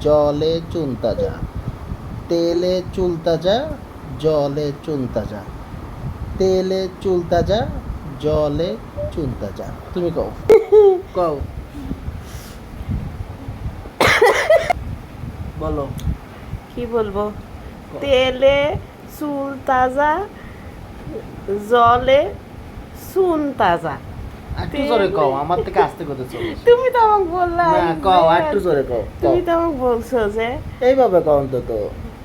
জলে চুন তাজা। তেলে চুল তাজা জলে চুন তাজা। তেলে চুল তাজা জলে চুন তাজা। তুমি কও। কও। বলো। কি বলব? তেলে চুল তাজা জলে চুন তাজা। একটু জোরে কও আমার থেকে আস্তে কথা চলো। তুমি তো আমাকে বললা না কও একটু জোরে কও কও। তুমি তো আমাকে বলছো যে এইভাবে কও অন্তত।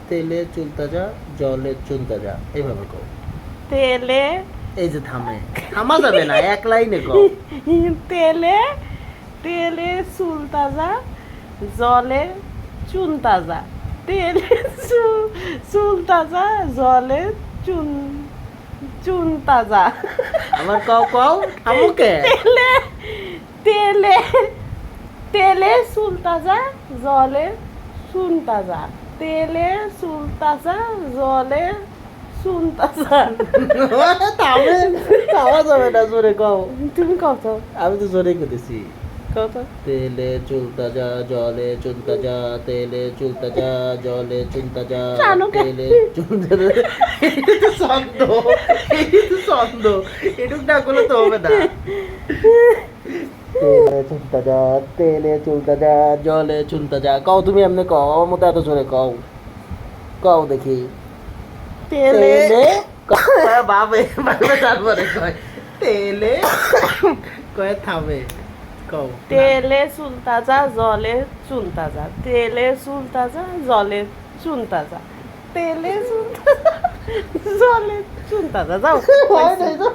তেলে চুল তাজা জলে চুন তাজা এইভাবে কও। তেলে এই যে থামে থামা যাবে না এক লাইনে কও। তেলে তেলে চুল তাজা জলে চুন তাজা। তেলে চুল চুল তাজা জলে চুন চুন তাজা। আমার কও কও আমুকে? তেলে তেলে তেলে চুল তাজা জলে চুন তাজা। তেলে চুল তাজা জলে চুন তাজা। থামে যাবে না জোরে কও। তুমি কত আমি তো জোরে কত তেলে চুল তাজা জলে চুন তাজা তেলে চুল তাজা জলে জানো কে? তেলে তাজা এটা ছন্দ এটা ছন্দ এটুক না করলে তো হবে না। তেলে চুন তাজা তেলে চুল তাজা জলে চুন তাজা কও তুমি এমনি কও আমার মতো এত জোরে কও। কও দেখি। তেলে? বাবে বাবে তারপরে কয়। তেলে? কয় থামে। তেলে চুল তাজা জলে চুল তাজা তেলে চুল তাজা জলে চুল তাজা তেলে চুল তাজা জলে চুল তাজা যাও।